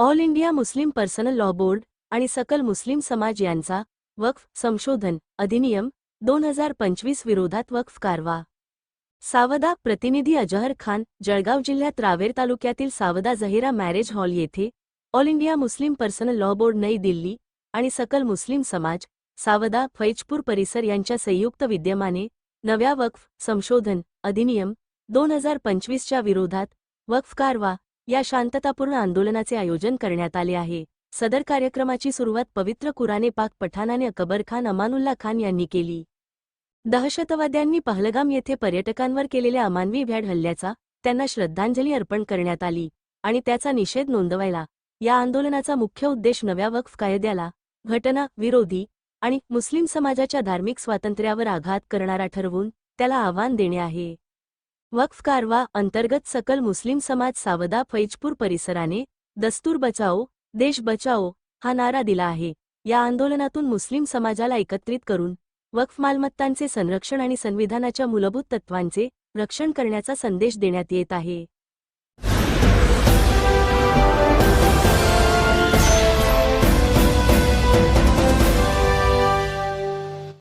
All India Muslim personal law board आणि सकल मुस्लिम समाज यांचा वक्फ संशोधन अधिनियम दोन हजार पंचवीस विरोधात वक्फ कारवा. सावदा प्रतिनिधी अजहर खान जळगाव जिल्ह्यात रावेर तालुक्यातील सावदा जहिरा मॅरेज हॉल येथे all India Muslim personal law board Nai Delhi आणि सकल मुस्लिम समाज सावदा फैजपूर परिसर यांच्या संयुक्त विद्यमाने नव्या वक्फ संशोधन अधिनियम दोन हजार पंचवीसच्या विरोधात वक्फ कारवा या शांततापूर्ण आंदोलनाचे आयोजन करण्यात आले आहे. सदर कार्यक्रमाची सुरुवात पवित्र कुराने पाक पठाणाने अकबर खान अमानुल्ला खान यांनी केली. दहशतवाद्यांनी पहलगाम येथे पर्यटकांवर केलेल्या अमानवी भ्याड हल्ल्याचा त्यांना श्रद्धांजली अर्पण करण्यात आली आणि त्याचा निषेध नोंदवायला या आंदोलनाचा मुख्य उद्देश नव्या वक्फ कायद्याला घटना विरोधी आणि मुस्लिम समाजाच्या धार्मिक स्वातंत्र्यावर आघात करणारा ठरवून त्याला आव्हान देणे आहे. वक्फ कारवा अंतर्गत सकल मुस्लिम समाज सावदा फैजपूर परिसराने दस्तूर बचाओ देश बचाओ हा नारा दिला आहे. या आंदोलनातून मुस्लिम समाजाला एकत्रित करून वक्फ मालमत्तांचे संरक्षण आणि संविधानाच्या मूलभूत तत्वांचे रक्षण करण्याचा संदेश देण्यात येत आहे.